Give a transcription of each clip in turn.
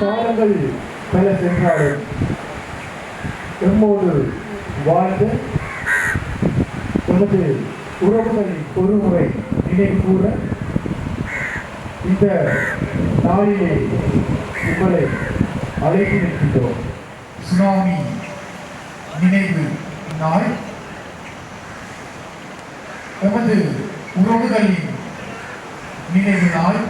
காலங்கள் பல சென்றாலும் எம்மோடு வாழ்ந்து நமது உறவுகளின் பொறுமுறை நினைவு கூற இந்த நாளிலே உங்களை அழைத்து நிற்கின்றோம். சுனாமி நினைவு நாள். எமது உறவுகளின் நினைவு நாள்.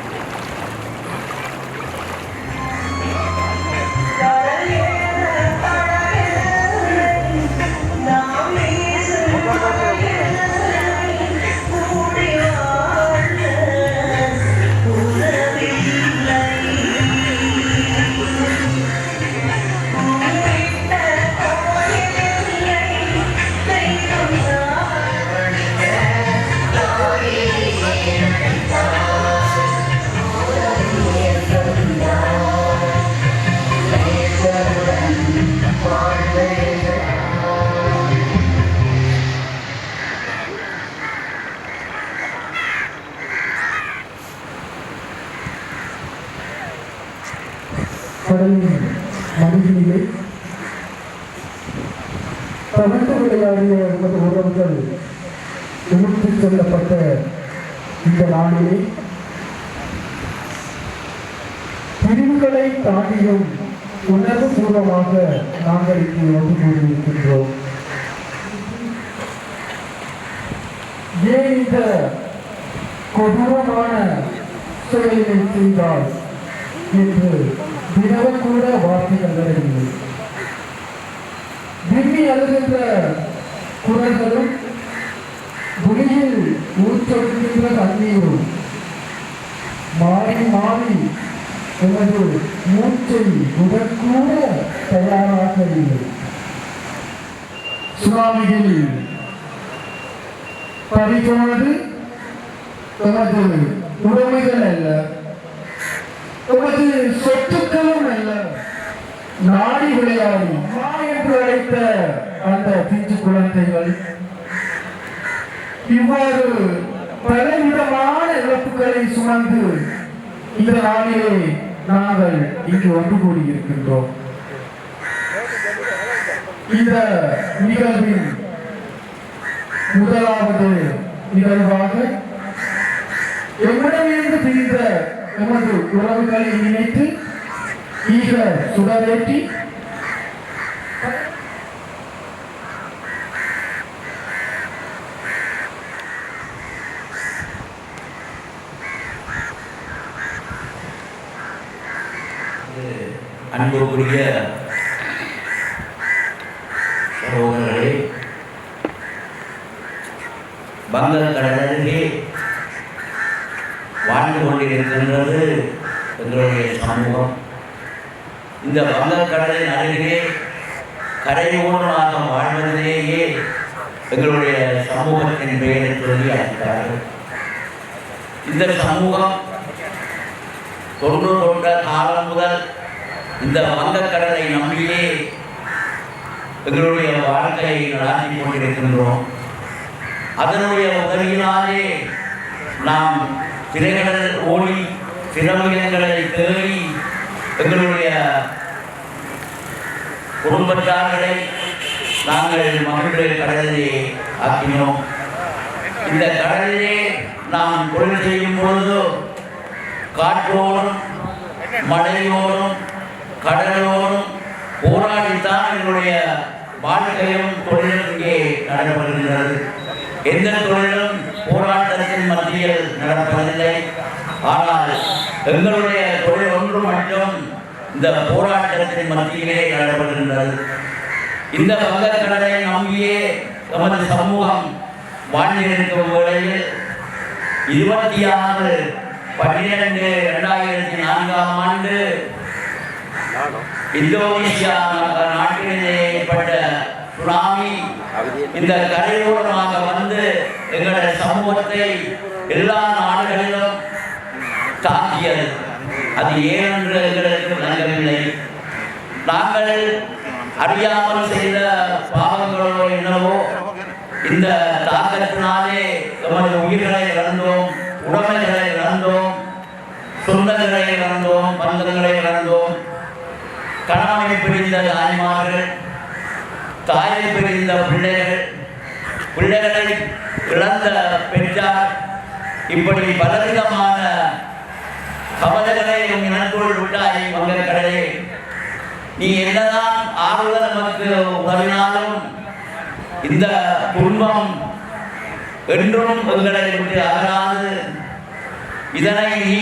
பிரிவுகளை தாண்டியும் பூர்வமாக நாங்கள் இங்கு ஒன்று கூடியிருக்கின்றோம் ஏன் இந்த கொடூரமான செயலினை செய்தால் என்று தினமும் கூட வார்த்தைகள் வரவில்லை. விம்மி அழுகின்ற குரல்களும் புலியில் ஊற்றொடுக்கின்ற தண்ணீரும் மாறி மாறி எனது மூச்சை உடற்கூட தயாராக இல்லை சுனாமியில் பறிபோனது எமது உடைமைகள் அல்ல எமது சொத்துக்களும் அல்ல நாடி விளையாடி மா என்று அழைத்த அந்த பிஞ்சு குழந்தைகள் இவ்வாறு பலவிதமான இழப்புகளை சுமந்து இந்த நாளிலே நாங்கள் இங்கு ஒன்று கூடியிருக்கின்றோம். இந்த நிகழ்வின் முதலாவது நிகழ்வாக எம்மிடமிருந்து பிரிந்த எமது உறவுகளை நினைத்து ஈக சுடரேற்றி அன்புக்குரிய சகோதரர்களே வங்க வாழ்ந்து கொண்டிருக்கின்றது எங்களுடைய சமூகம். இந்த வங்கக்கடலின் அருகே கரையோரமாக வாழ்வதிலேயே எங்களுடைய சமூகத்தின் பெயரை சொல்லி அழைத்தார்கள் இந்த சமூகம் தொண்ணூறு தொண்ட காலம் முதல் இந்த வங்கக்கடலை நம்பியே எங்களுடைய வாழ்க்கையை நடத்தி கொண்டிருக்கின்றோம். அதனுடைய உதவியினாலே நாம் திரைகடல் ஓடி திறமையங்களை தேடி எங்களுடைய குடும்பத்தார்களை நாங்கள் மகிழ்வு கடலிலே ஆக்கினோம். இந்த கடலிலே நாம் தொழில் செய்யும் பொழுது காற்றோடும் மழையோடும் கடலோடும் போராடித்தான் எங்களுடைய வாழ்க்கையும் தொழிலும் இங்கே நடைபெறுகின்றது எந்த தொழிலும் போராட்டத்தின் மத்தியில் நடப்பதில்லை. ஆனால் எங்களுடைய தொழில் ஒன்று மட்டும் இந்த போராட்டத்தின் மத்தியிலே நடைபெறுகின்றது இந்த வங்கக்கடலை நம்பியே நமது சமூகம் வாழ்ந்திருக்கும் வேளையில் இருபத்தி ஆறு பன்னிரண்டு இரண்டாயிரத்தி நான்காம் ஆண்டு இந்தோனேஷியா நாட்டிலே ஏற்பட்ட சுனாமி இந்த கரையோரமாக வந்து எங்களுடைய சமூகத்தை எல்லா நாடுகளிலும் தாக்கியது. அது ஏனென்று எங்களுக்கு விளங்கவில்லை. நாங்கள் அறியாமல் செய்த பாவங்களோ என்னவோ இந்த தாக்கத்தினாலே எமது உயிர்களை இழந்தோம் உடமைகளை இழந்தோம் சொந்தங்களை இழந்தோம் பந்தங்களை இழந்தோம் கணவனை பிரிந்த தாய்மார்கள் தாயை பிரிந்த பிள்ளைகள் பிள்ளைகளை இழந்த பெற்றார். இப்படி பலவிதமான கவலைகளை உன் எனக்குள் விட்டாய் வங்கக்கடலே. நீ என்னதான் ஆறுதல் நமக்கு உதவினாலும் இந்த துன்பம் என்றும் எங்களை விட்டு அகராது. இதனை நீ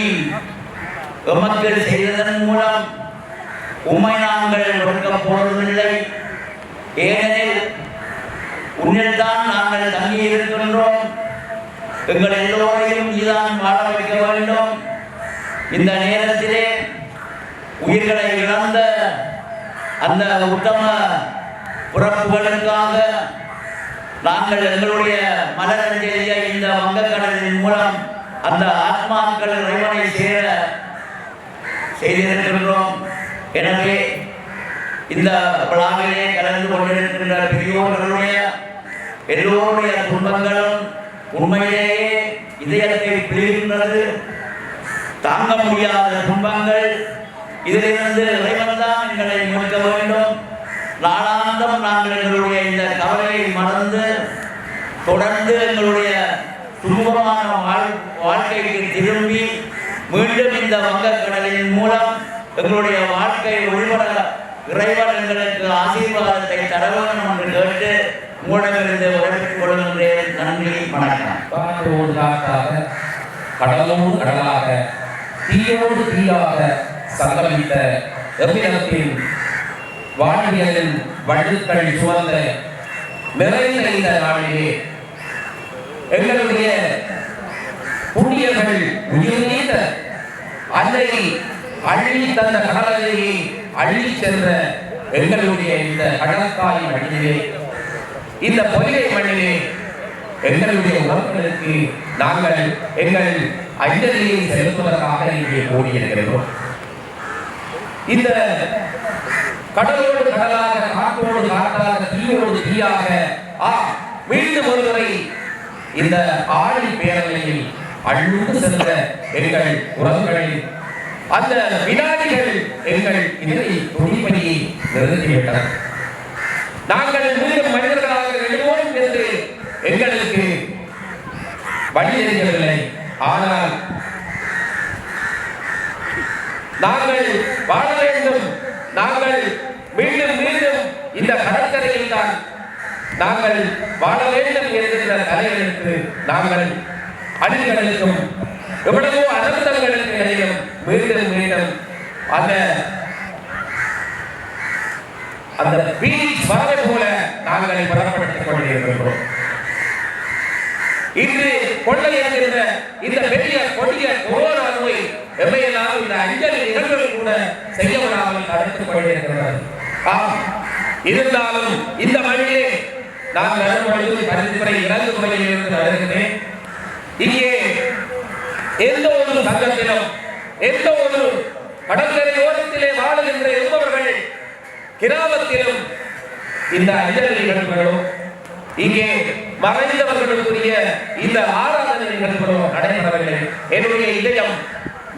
எமக்கு செய்ததன் மூலம் உம்மை நாங்கள் ஒடுக்கப் போவதில்லை ஏனெனில் உன்னில் தான் நாங்கள் தங்கி இருக்கின்றோம் எங்கள் எல்லோரையும் நீதான் வாழ வைக்க வேண்டும். இந்த நேரத்திலே உயிர்களை இழந்த அந்த உத்தம பிறப்புகளுக்காக நாங்கள் எங்களுடைய மலரஞ்சலிய இந்த வங்கக்கடலின் மூலம் அந்த ஆத்மாக்கள் இறைவனை சேர செய்திருக்கின்றோம். எனவே இந்த விழாவிலே கலந்து கொண்டிருக்கின்ற பெரியோர்களுடைய எல்லோருடைய துன்பங்களும் உண்மையிலேயே இதயத்தை பிரிகின்றது. தாங்க முடியாத துன்பங்கள். இதிலிருந்து இறைவன்தான் எங்களை மீட்க வேண்டும். நாளாந்தம் நாங்கள் எங்களுடைய இந்த கவலையை மறந்து தொடர்ந்து எங்களுடைய சுமூகமான வாழ் வாழ்க்கைக்கு திரும்பி மீண்டும் இந்த வங்கக்கடலின் மூலம் எங்களுடைய வாழ்க்கை உள்வர இறைவன் எங்களுக்கு ஆசீர்வாதத்தை தர வேண்டும் என்று கேட்டு உங்களிடமிருந்து விடைபெற்றுக் கொள்கின்றேன். நன்றி வணக்கம். கடலோடு கடலாக தீயோடு தீயாக சங்கமித்த எவ்விதத்தின் வாழ்வியலின் வழுக்கள் சுமந்த நிறைந்த நாளிலே எங்களுடைய புண்ணியர்கள் உயிர் நீத்த அன்னை அள்ளி தந்த கடலையை அள்ளி சென்ற எங்களுடைய இந்த கடற்காலி மண்ணிலே இந்த பொய்கை மண்ணிலே எங்களுடைய உறவுகளுக்கு நாங்கள் எங்கள் அஞ்சலியை செலுத்துவதற்காக இங்கே கூடியிருக்கிறோம். இந்த கடலோடு கடலாக காற்றோடு காற்றாக தீயோடு தீயாக ஆ மீண்டும் ஒருமுறை இந்த ஆழி பேரவையில் அழுந்து சென்ற எங்கள் உறவுகளின் அந்த வினாடிகள் எங்கள் இதை துணிப்பணியை நிறுத்திவிட்டன. நாங்கள் மீண்டும் மனிதர்களாக எழுவோம் என்று எங்களுக்கு வழி தெரியவில்லை ஆனால் நாங்கள் வாழ வேண்டும். நாங்கள் மீண்டும் மீண்டும் இந்த கடற்கரையில் தான் நாங்கள் வாழ வேண்டும் என்கின்ற தலைவருக்கு நாங்கள் அடிகளுக்கும் எவ்வளவோ அனர்த்தங்களுக்கு இடையும் மீண்டும் மீண்டும். அந்த அந்த பீச் பறவை போல நாங்கள் பலப்படுத்திக் கொண்டிருக்கிறோம் இன்று கொள்ளை இந்த பெரிய கொடிய கொரோனா நோய் எவையெல்லாம் இந்த அஞ்சலி நிகழ்வுகள் கூட செய்யப்படாமல் விடாமல் கொண்டிருக்கிறார் ஆம் இருந்தாலும் இந்த மண்ணிலே நான் நடந்து பரிந்துரை இறந்து கொள்ளையிலிருந்து இருந்து இங்கே எந்த ஒரு சங்கத்திலும் எந்த ஒரு கடற்கரை ஓரத்திலே வாழுகின்ற இருப்பவர்கள் கிராமத்திலும் இந்த அஞ்சலி நிகழ்வுகளும் இங்கே மறைந்தவர்களுக்குரிய இந்த ஆராதனை நிகழ்வுகளும் நடைபெறவில்லை. என்னுடைய இதயம்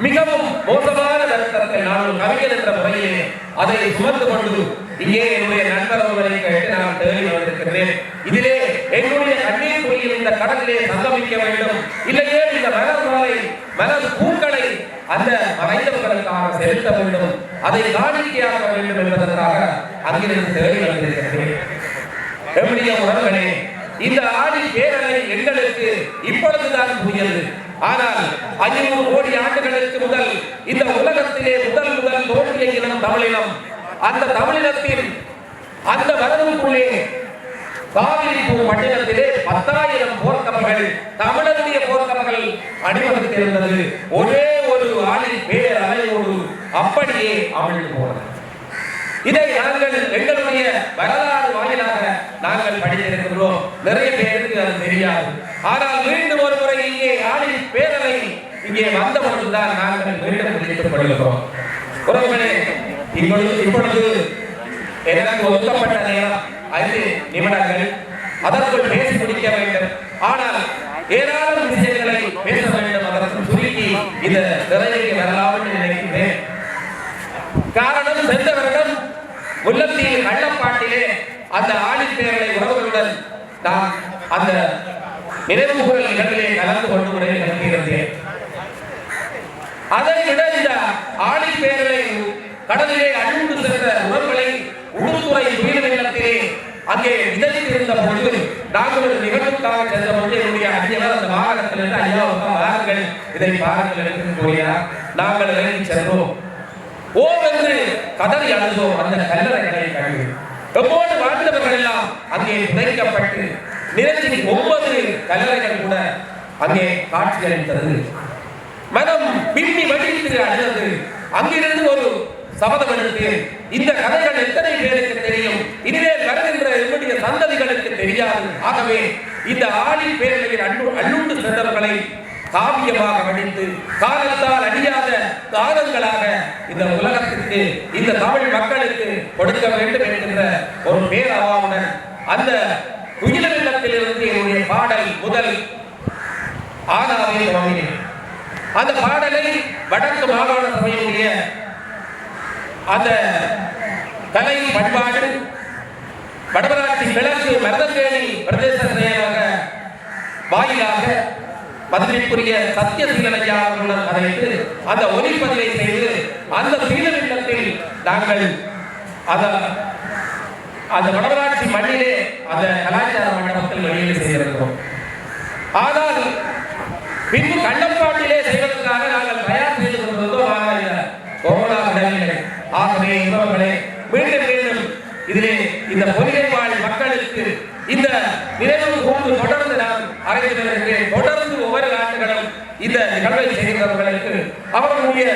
மிகவும் மோசமான நடத்தரத்தை நான் ஒரு கவிஞர் என்ற முறையிலே அதை சுமந்து கொண்டு இங்கே என்னுடைய நண்பர் ஒருவரை கேட்டு நான் தேடி வந்திருக்கிறேன். இதிலே என்னுடைய கண்ணீர் புரியில் இந்த கடலிலே சங்கமிக்க வேண்டும். இல்லையே இந்த மலர் மாலை மலர் பூக்களை அந்த மறைந்தவர்களுக்காக செலுத்த வேண்டும். அதை காணிக்கையாக வேண்டும் என்பதற்காக அங்கிருந்து தேடி வந்திருக்கிறேன். உறவுகளே இந்த ஆடி பேரலை எங்களுக்கு இப்பொழுதுதான் புரியது. ஆனால் ஐநூறு கோடி ஆண்டுகளுக்கு முதல் இந்த உலகத்திலே முதல் முதல் தோன்றிய இனம் தமிழினம். அந்த தமிழினத்தின் அந்த வரவுக்குள்ளே காவிரி மண்டலத்திலே பத்தாயிரம் போர்க்கப்பல்கள் தமிழருடைய போர்க்கப்பல்கள் அணிவகுத்திருந்தது ஒரே ஒரு ஆளின் பேர் அலையோடு அப்படியே அமிழ்ந்து போனது. இதை நாங்கள் எங்களுடைய வரலாறு வாயிலாக நாங்கள் படித்திருக்கிறோம். நிறைய பேருக்கு அது தெரியாது. ஆனால் மீண்டும் ஒரு முறை இங்கே ஆளின் பேரவை இங்கே வந்த பொழுதுதான் நாங்கள் மீண்டும் பிடித்துக் உறவுகளே இப்பொழுது இப்பொழுது எனக்கு ஒதுக்கப்பட்ட நேரம். ஐந்து நிமிடங்கள். அதற்குள் பேசி முடிக்க வேண்டும். ஆனால் ஏதாவது விஷயங்களை பேச வேண்டும் அதற்கு சுருக்கி இந்த திரையை வரலாம் நினைக்கிறேன். காரணம் சென்ற வருடம் முல்லத்தீவு கள்ளப்பாட்டிலே அந்த ஆணின் பேரலை உறவுகளுடன் நான் அந்த நினைவு கூறல் நிகழ்விலே கலந்து கொண்டு உரை நடத்தியிருந்தேன் அதை விட இந்த ஆணின் பேரலை கடலிலே அழிந்து சென்ற உறவுகளை உடுத்துறை உயிரினை அங்கே விதைத்திருந்த பொழுது நாங்கள் ஒரு நிகழ்வுக்காக சென்ற பொழுது என்னுடைய அடியவர் அந்த வாகனத்திலிருந்து ஐயா வாருங்கள் இதை பாருங்கள் என்று கூறினார் நாங்கள் இறங்கி சென்றோம். ஓம் என்று கதறி அழுதோம். அந்த கல்லறைகளை கண்டு எப்போது வாழ்ந்தவர்கள் எல்லாம் அங்கே புதைக்கப்பட்டு நிலத்தில் ஒவ்வொரு கல்லறைகள் கூட அங்கே காட்சி அளித்தது. மனம் பின்னி வடித்து அழுதது. அங்கிருந்து ஒரு சபதம் இந்த கதைகள் எத்தனை பேருக்கு தெரியும்? இனிமேல் வருகின்ற என்னுடைய சந்ததிகளுக்கு தெரியாது. ஆகவே இந்த ஆளின் பேரலையின் அள்ளு அள்ளுண்டு சென்றவர்களை காவியமாக வடித்து காலத்தால் அழியாத காலங்களாக இந்த உலகத்திற்கு இந்த தமிழ் மக்களுக்கு கொடுக்க வேண்டும் என்கின்ற ஒரு பேரவாவுடன் அந்த துயில வெள்ளத்திலிருந்து என்னுடைய பாடல் முதல் ஆனாவே தொடங்கினேன் அந்த பாடலை வடக்கு மாகாண சபையினுடைய அந்த கலை பண்பாடு வடமராட்சி கிழக்கு மருதத்தேனி பிரதேச செயலாக வாயிலாக மதுரைக்குரிய சத்தியசீலனையா அவர்களுடன் கதைத்து அந்த ஒளிப்பதிவை செய்து அந்த சீலநிலத்தில் நாங்கள் அத அந்த வடமராட்சி மண்ணிலே அந்த கலாச்சார மண்டபத்தில் வெளியீடு செய்திருக்கிறோம். ஆனால் பின்பு கள்ளப்பாட்டிலே செய்வதற்காக நாங்கள் தயார் செய்து கொண்டிருந்தோம் ஆனால் இந்த கொரோனா விடவில்லை ஆகவே இவர்களே மீண்டும் மீண்டும் இதிலே இந்த பொறியை வாழ் மக்களுக்கு இந்த நினைவு கூண்டு தொடர்ந்து நான் அறிவித்திருக்கிறேன் தொடர்ந்து ஒவ்வொரு ஆண்டுகளும் இந்த நிகழ்வை செய்கிறவர்களுக்கு அவர்களுடைய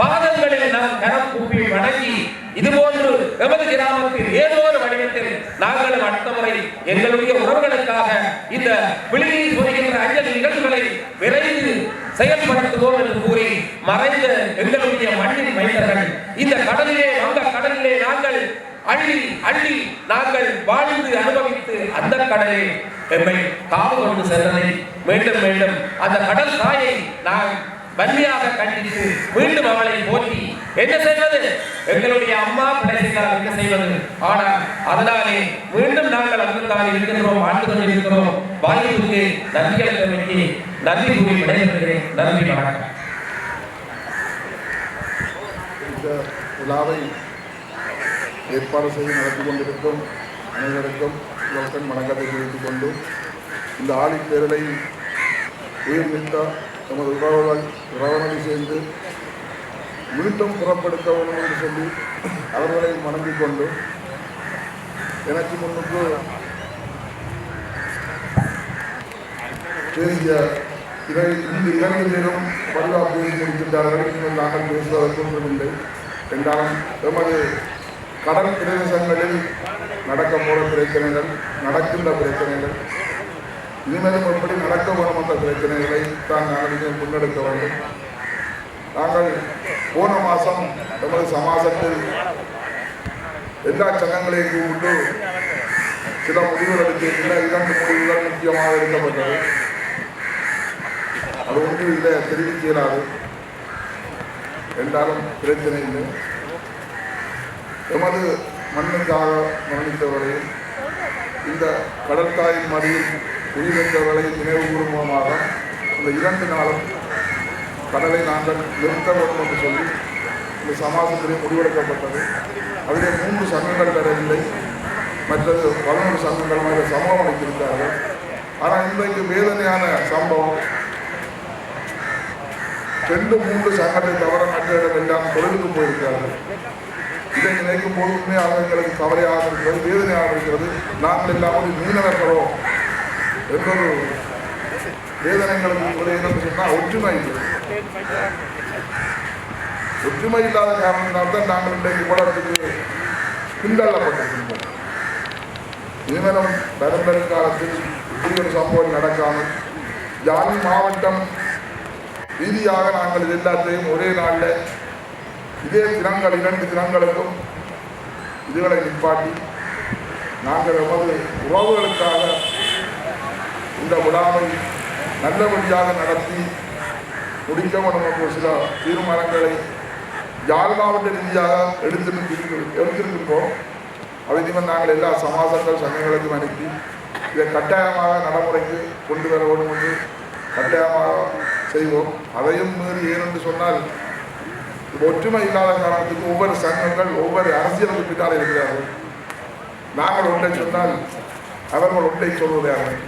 பாதங்களில் நாம் கரம் கூப்பி வணங்கி இதுபோன்று எமது கிராமத்தில் ஏதோ ஒரு வடிவத்தில் நாங்களும் அடுத்த முறை எங்களுடைய உறவுகளுக்காக இந்த விழுதியில் புரிகின்ற அஞ்சல் நிகழ்வுகளை விரைந்து செயல்படுத்துவோம் என்று கூறி மறைந்த எங்களுடைய மண்ணின் மைந்தர்கள். இந்த கடலிலே அந்த கடலிலே நாங்கள் அள்ளி அள்ளி நாங்கள் வாழ்ந்து அனுபவித்து அந்த கடலே எம்மை காவு கொண்டு சென்றதை மீண்டும் மீண்டும் அந்த கடல் தாயை நான் வன்மையாக கண்டித்து மீண்டும் அவளை போற்றி என்ன செய்வது? எங்களுடைய அம்மா பிழைக்கிறார் என்ன செய்வது? ஆனால் அதனாலே மீண்டும் நாங்கள் அங்குதான் இருக்கின்றோம் ஆண்டு கொண்டிருக்கிறோம் வாய்ப்புக்கு நன்றிகளை தெரிவித்து நன்றி கூறி விடைபெறுகிறேன். நன்றி வணக்கம். இந்த விழாவை ஏற்பாடு செய்து நடத்தி கொண்டிருக்கும் அனைவருக்கும் மக்கள் வணக்கத்தை தெரிவித்துக் கொண்டு இந்த ஆழிப் பேரலை உயிர் நீத்த நமது உறவுகள் உறவனை சேர்ந்து மீண்டும் புறப்படுத்த வேண்டும் என்று சொல்லி அவர்களை மணந்து கொண்டு எனக்கு முன்னுக்கு பேசிய இதை இந்த இரண்டு பேரும் பதிவாக பேசி முடிக்கின்றார்கள் இன்னும் நாங்கள் பேசுவதற்கு ஒன்றுமில்லை என்றாலும் எமது கடல் பிரதேசங்களில் நடக்க போகிற பிரச்சனைகள் நடக்கின்ற பிரச்சனைகள் இனிமேலும் எப்படி நடக்க வேண்டும் என்ற பிரச்சனைகளை தான் நாங்கள் இனிமேல் முன்னெடுக்க வேண்டும். நாங்கள் போன மாதம் எமது சமாசத்தில் எல்லா சங்கங்களையும் கூப்பிட்டு சில முடிவுகள் எடுத்திருக்கின்ற இரண்டு முடிவுகள் முக்கியமாக எடுக்கப்பட்டது. அது ஒன்றும் இல்லை தெரிவிக்க இயலாது என்றாலும் பிரச்சனை இல்லை. எமது மண்ணுக்காக மரணித்தவர்களையும் இந்த கடற்காயின் மடியில் உயிரிழந்தவர்களை நினைவு கூறும் இந்த இரண்டு நாளும் கடலை நாங்கள் நிறுத்த வேண்டும் என்று சொல்லி இந்த சமாசத்திலே முடிவெடுக்கப்பட்டது. அதிலே மூன்று சங்கங்கள் தரவில்லை மற்றது பதினொன்று சங்கங்கள் மாதிரி சம்பவம் வைத்திருக்கிறார்கள் ஆனால் இன்றைக்கு வேதனையான சம்பவம் ரெண்டு மூன்று சங்கத்தை தவிர மற்ற இடம் எல்லாம் தொழிலுக்கு போயிருக்கிறார்கள். இதை நினைக்கும் போது உண்மையாக எங்களுக்கு கவலையாக இருக்கிறது வேதனையாக இருக்கிறது. நாங்கள் இல்லாமல் மீனவர்களோ என்றொரு வேதனைகளுக்கு என்னன்னு சொன்னால் ஒற்றுமை ஒற்றுமை இல்லாத காரணத்தினால்தான் நாங்கள் இன்றைக்கு கூடத்துக்கு பின்தள்ளப்பட்டிருக்கின்றோம். இனிமேலும் பெரும்பெரும் காலத்தில் இப்படி ஒரு சம்பவம் நடக்காமல் யாழ் மாவட்டம் ரீதியாக நாங்கள் இது எல்லாத்தையும் ஒரே நாளில் இதே தினங்கள் இரண்டு தினங்களுக்கும் இதுகளை நிப்பாட்டி நாங்கள் எமது உறவுகளுக்காக இந்த விழாவை நல்லபடியாக நடத்தி முடிக்கவும் நமக்கு சில தீர்மானங்களை யாழ் மாவட்ட ரீதியாக எடுத்திருக்கு எடுத்திருக்கின்றோம். அதை நாங்கள் எல்லா சமாசங்கள் சங்கங்களுக்கும் அனுப்பி இதை கட்டாயமாக நடைமுறைக்கு கொண்டு வர வேண்டும் என்று கட்டாயமாக செய்வோம். அதையும் மீறி ஏனென்று சொன்னால் ஒற்றுமை இல்லாத காரணத்துக்கு ஒவ்வொரு சங்கங்கள் ஒவ்வொரு அரசியலுக்கு பின்னால் இருக்கிறார்கள். நாங்கள் ஒன்றை சொன்னால் அவர்கள் ஒன்றை சொல்வதார்கள்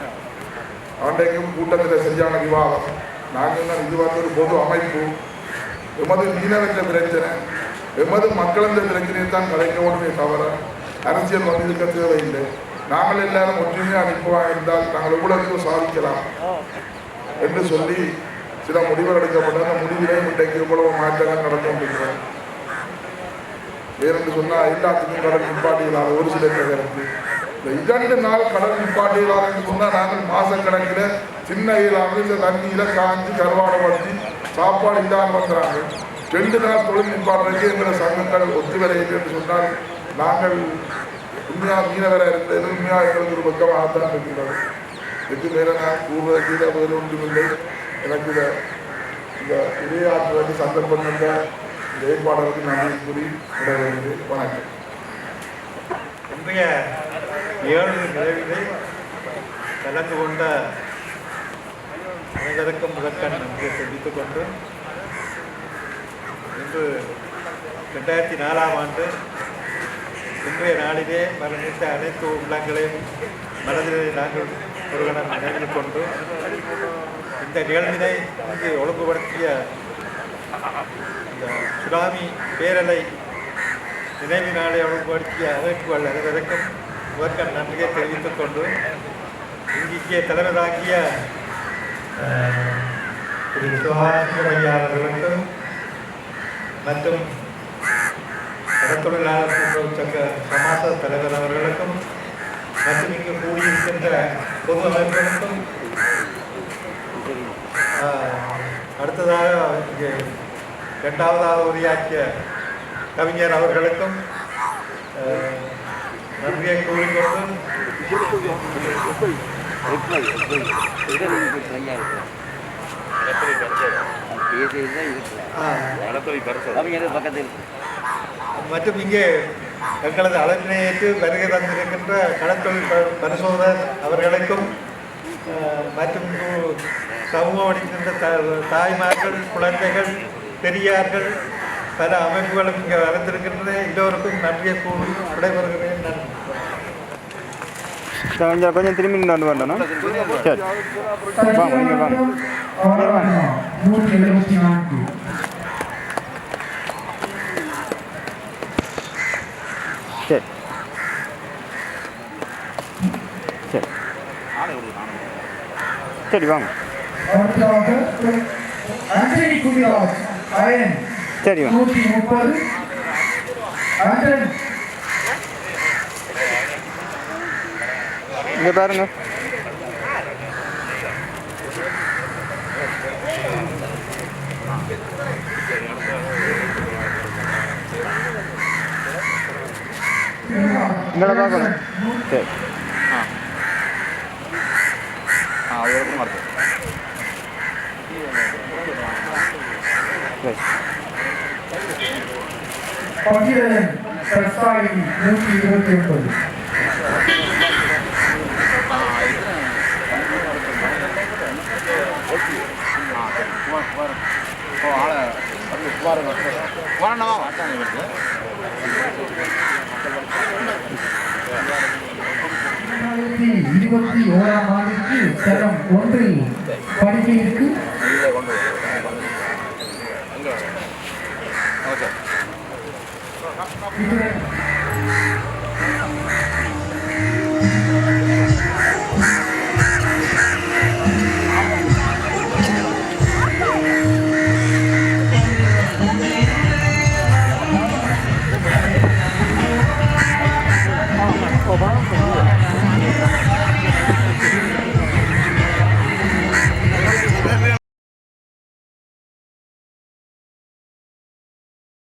அன்றைக்கும் கூட்டத்தில் சரியான விவாதம். நாங்கள் தான் இது வந்து ஒரு பொது அமைப்பு. எமது மீனவற்ற பிரச்சனை எமது மக்களந்த பிரச்சனையை தான் கலைக்க உடனே தவிர அரசியல் வந்திருக்க தேவையில்லை. நாங்கள் எல்லாரும் ஒற்றுமையாக அனுப்புவாக இருந்தால் நாங்கள் எவ்வளவு சாதிக்கலாம். என்று சொல்லி சில முடிவுகள் எடுக்கப்பட்ட அந்த முடிவிலே இன்றைக்கு இவ்வளவு மாற்றங்கள் நடந்து கொண்டிருக்கிறோம் வேறென்று சொன்னால் எல்லாத்துக்கும் கடல் நிப்பாட்டியலாத ஒரு சில கருத்து இந்த இரண்டு நாள் கடல் நிப்பாட்டியலாத என்று சொன்னால் நாங்கள் மாசக்கணக்கில் சின்ன இயலாமல் இந்த தண்ணியில் காஞ்சி கருவாடை கருவாடப்படுத்தி சாப்பாடு இல்லாமல் வந்துறாங்க ரெண்டு நாள் தொழில் நிப்பாடுறதுக்கு எங்களை சங்கங்கள் ஒத்துவரையில் என்று சொன்னால் நாங்கள் உண்மையாக மீனவராக இருக்கிறது உண்மையாக எங்களுக்கு ஒரு பக்கமாக தான் இருக்கின்றது. இதுக்கு மேலே நான் கூறுவதற்கு இதை வேறு ஒன்றுமில்லை. எனக்கு இதை இந்த உரையாற்றுவதற்கு சந்தர்ப்பம் தந்த இந்த ஏற்பாளருக்கு நன்றி கூறி விடைபெறுகிறேன். வணக்கம். இன்றைய ஏழு நிறைவிலே கலந்து கொண்ட அனைவருக்கும் முதற்கண் நன்றியை தெரிவித்துக் கொண்டு இன்று ரெண்டாயிரத்தி நாலாம் ஆண்டு இன்றைய நாளிலே மரணித்த அனைத்து உள்ளங்களையும் மனதிலே நாங்கள் ஒரு கணம் நினைவில் கொண்டு இந்த நிகழ்வினை இங்கு ஒழுங்குபடுத்திய இந்த சுனாமி பேரலை நினைவு நாளை ஒழுங்குபடுத்திய அமைப்புகள் அனைவருக்கும் முதற்கண் நன்றியை தெரிவித்துக் கொண்டு இங்கே தலைவராகிய திரு சிவகாசியம் அவர்களுக்கும் மற்றும் கடத்தொழிலாளர் கூட்டுறவு சங்க சமாச தலைவர் அவர்களுக்கும் மற்றும் இங்கு கூடியிருக்கின்ற பொது அமைப்புகளுக்கும் அடுத்ததாக இங்கே இரண்டாவதாக உரையாற்றிய கவிஞர் அவர்களுக்கும் நன்றியை கூறிக்கொண்டு மற்றும் இங்கே எங்களது அழைப்பினை ஏற்று வருகை தந்திருக்கின்ற கடற்தொழில் ப- அவர்களுக்கும் மற்றும் இங்கு சமூகம் அளிக்கின்ற த- தாய்மார்கள் குழந்தைகள் பெரியார்கள் பல அமைப்புகளும் இங்கே வளர்ந்திருக்கின்றன எல்லோருக்கும் நன்றியை கூறி விடைபெறுகிறேன். நன்றி. கொஞ்சம் கொஞ்சம் திரும்பி நின்று வரணும். சரி. வாங்க நீங்கள் வாங்க நூற்றி எழுபத்தி நான்கு சரி சரி சரி வாங்க சரி வாங்க இங்கே பாருங்க. இங்கே பார்க்கணும் சரி சரி பகிரன் சர்சாயி நூற்றி இருபத்தி ஒன்பது. இருபத்தி ஓராம் ஆண்டிற்கு தரம் ஒன்றில் படிக்க